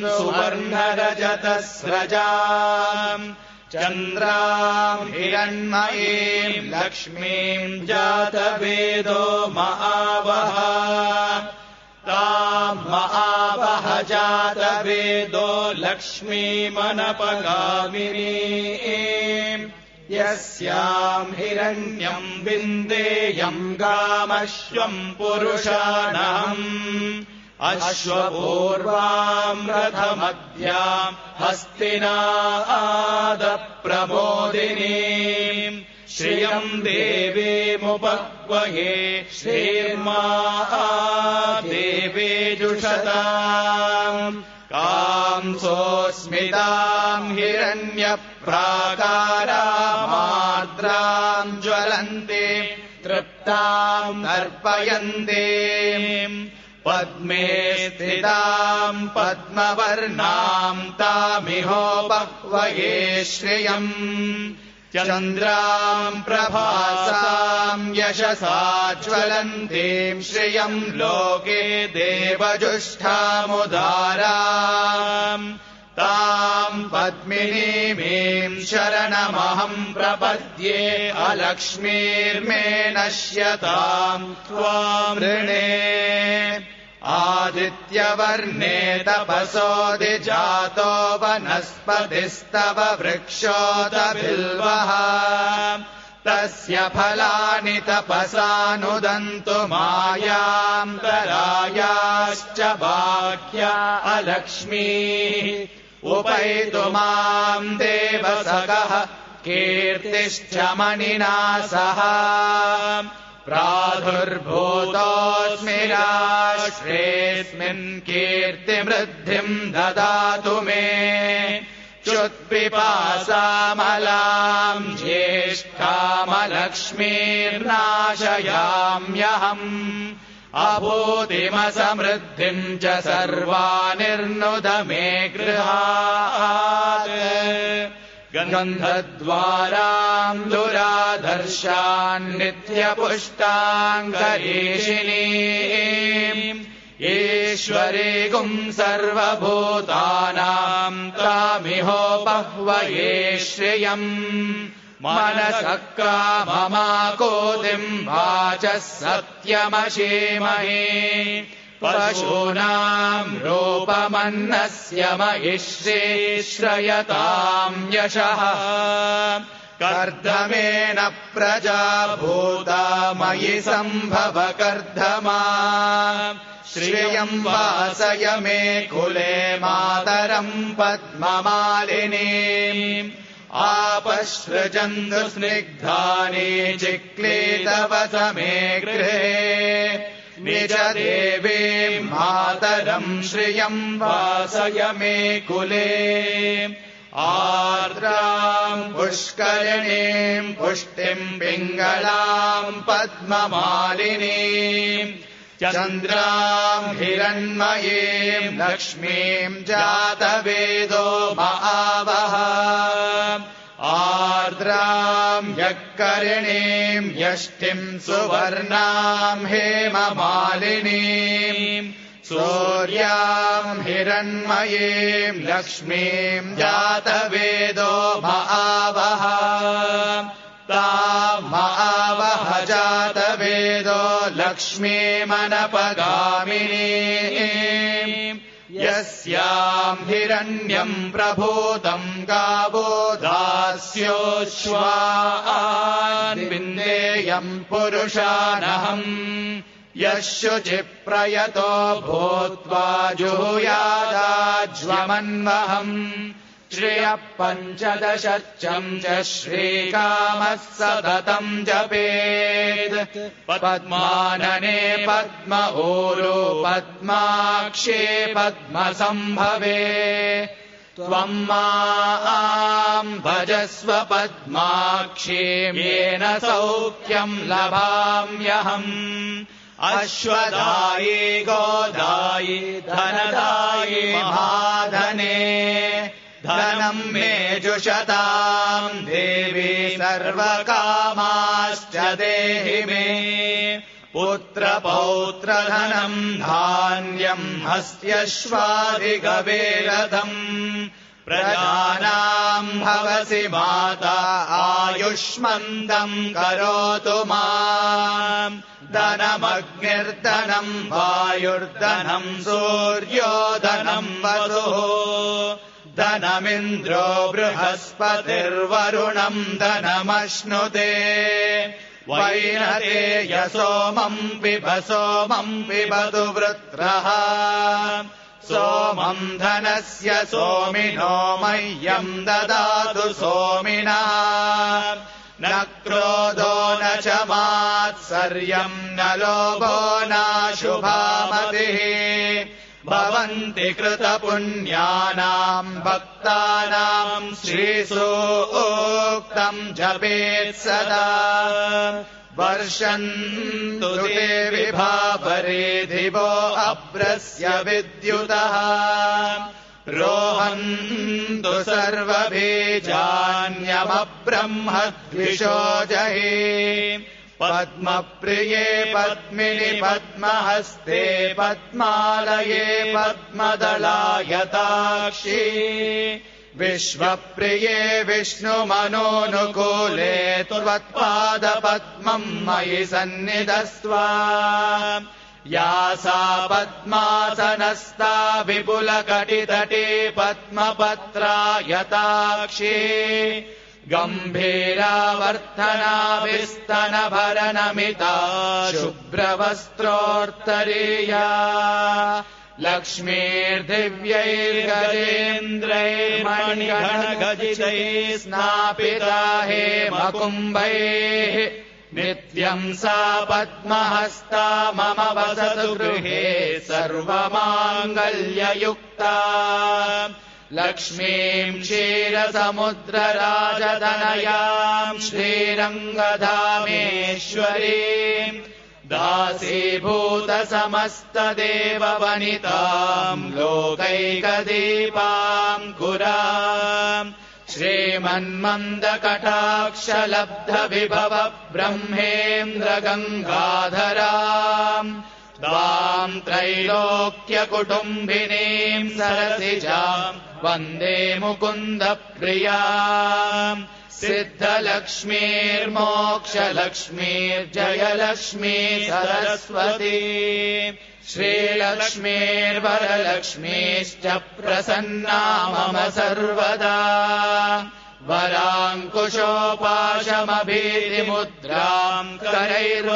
सुवर्णरजतस्रजा चन्द्राम् हिरण्मयीम् लक्ष्मीम् जातवेदो महावः। ताम् महावह जातवेदो लक्ष्मीमनपगामिनी यस्याम् हिरण्यम् विन्देयम् गामश्वम् पुरुषाणम् अश्वपूर्वाम् रथमध्याम् हस्तिनादप्रबोधिनी श्रियम् देवीमुपक्वये श्रीर्मा देवे जुषता कांसोऽस्मिताम् हिरण्यप्राकारामाद्राम् ज्वलन्ते तृप्ताम् तर्पयन्ते पद्मे स्थिताम् पद्मवर्णाम् तामिहोपह्वये श्रियम्। चन्द्राम् प्रभासाम् यशसा ज्वलन्तीम् श्रियम् लोके देवजुष्ठामुदारा ताम् पद्मिनीमीम् शरणमहम् प्रपद्ये अलक्ष्मीर्मे नश्यताम् त्वामृणे आदित्यवर्णे तपसोऽधिजातो वनस्पतिस्तव वृक्षोदबिल्वः तस्य फलानि तपसानुदन्तु मायान्तरायाश्च बाह्या अलक्ष्मीः। उपैतु माम् देवसगः कीर्तिश्च मणिना सह प्रादुर्भूतोऽस्मि राष्ट्रेऽस्मिन् कीर्तिवृद्धिम् ददातु मे। च्युत्पिपासामलाम् ज्येष्ठामलक्ष्मीर्नाशयाम्यहम्। अभूतिमसमृद्धिम् च सर्वानिर्नुद मे गृहात् गन्धद्वाराम् दुराधर्शान्नित्यपुष्टाङ्गरीषिणी ईश्वरीगुम् सर्वभूतानाम् तामिहोपह्वये श्रियम् मनसः काममाकोतिम् वाचः सत्यमशीमहे पशूनाम् रूपमन्नस्य महिष्ये श्रयताम् यशः। कर्दमेन प्रजा भूता मयि सम्भव कर्धमा श्रियम् वासय मे कुले मातरम् पद्ममालिनी। आपसृजन्तु स्निग्धानि चिक्लीतव समे गृहे निज देवे मातरम् श्रियम् वासय मे कुले। आर्द्राम् पुष्करिणीम् पुष्टिम् पिङ्गलाम् पद्ममालिनी। चन्द्राम् हिरण्मयीम् लक्ष्मीम् जातवेदो महावः आर्द्राम् यःकरिणीम् यष्टिम् सुवर्णाम् हेममालिनी सूर्याम् हिरण्मयीम् लक्ष्मीम् जातवेदो महावः तामहावह जातवेदो लक्ष्मीमनपगामिनी यस्याम् हिरण्यम् प्रभूतम् गावो दास्योश्वान्विन्देयम् पुरुषानहम् यः शुचिप्रयतो भूत्वा जुहुयादाज्वमन्वहम् श्रियः पञ्चदशच्चम् च श्रीकामः सततम् जपेत् पद्मानने पद्म ऊरो पद्माक्षे पद्मसम्भवे। त्वम् माम् भजस्व पद्माक्षेम्येन सौख्यम् लभाम्यहम्। अश्वदायी गोदायि धनदायि महाधने धनम् मे जुषताम् देवी सर्वकामाश्च देहि मे। पुत्रपौत्रधनम् धान्यम् हस्त्यश्वादिगवेरथम् प्रजानाम् भवसि माता आयुष्मन्दम् करोतु मा धनमग्निर्धनम् वायुर्धनम् सूर्योधनम् वसुः धनमिन्द्रो बृहस्पतिर्वरुणम् धनमश्नुते। वैनते यसोमम् पिब सोमम् पिबतु वृत्रः। सोमम् धनस्य सोमिनो मह्यम् ददातु सोमिना। न क्रोधो न च मात्सर्यम् न लोभो नाशुभामतिः भवन्ति कृतपुण्यानाम् भक्तानाम् श्रीसूक्तम् जपेत् सदा। वर्षन्तु विभावरे दिवो अभ्रस्य विद्युतः। रोहन्तु सर्वबीजान्यमब्रह्म द्विषो जहि पद्मप्रिये पद्मिनि पद्महस्ते पद्मालये पद्मदलायताक्षी। विश्वप्रिये विष्णुमनोनुकूले त्वत्पादपद्मम् मयि सन्निधस्त्वा या सा पद्मासनस्ता विपुलकटितटे पद्मपत्रा यताक्षी गम्भीरावर्धनाभिस्तनभरनमिता शुभ्रवस्त्रोत्तरीया लक्ष्मीर्दिव्यैर्गजेन्द्रैर्मणिगणगजितैः स्नापिता हे मकुम्भैः नित्यम् सा पद्महस्ता मम वसतु गृहे सर्वमाङ्गल्ययुक्ता लक्ष्मीम् क्षीरसमुद्रराजतनयाम् श्रीरङ्गधामेश्वरीम् दासीभूतसमस्तदेववनिताम् लोकैकदीपाम् कुरा श्रीमन्मन्दकटाक्षलब्धविभव ब्रह्मेन्द्रगङ्गाधरा त्वाम् त्रैलोक्यकुटुम्बिनीम् सरसिजाम् वन्दे मुकुन्दप्रिया। सिद्धलक्ष्मीर्मोक्षलक्ष्मीर्जयलक्ष्मी सरस्वती श्रीलक्ष्मीर्वरलक्ष्मीश्च प्रसन्ना मम सर्वदा। वराङ्कुशोपाशमभीतिमुद्राम् करैर्व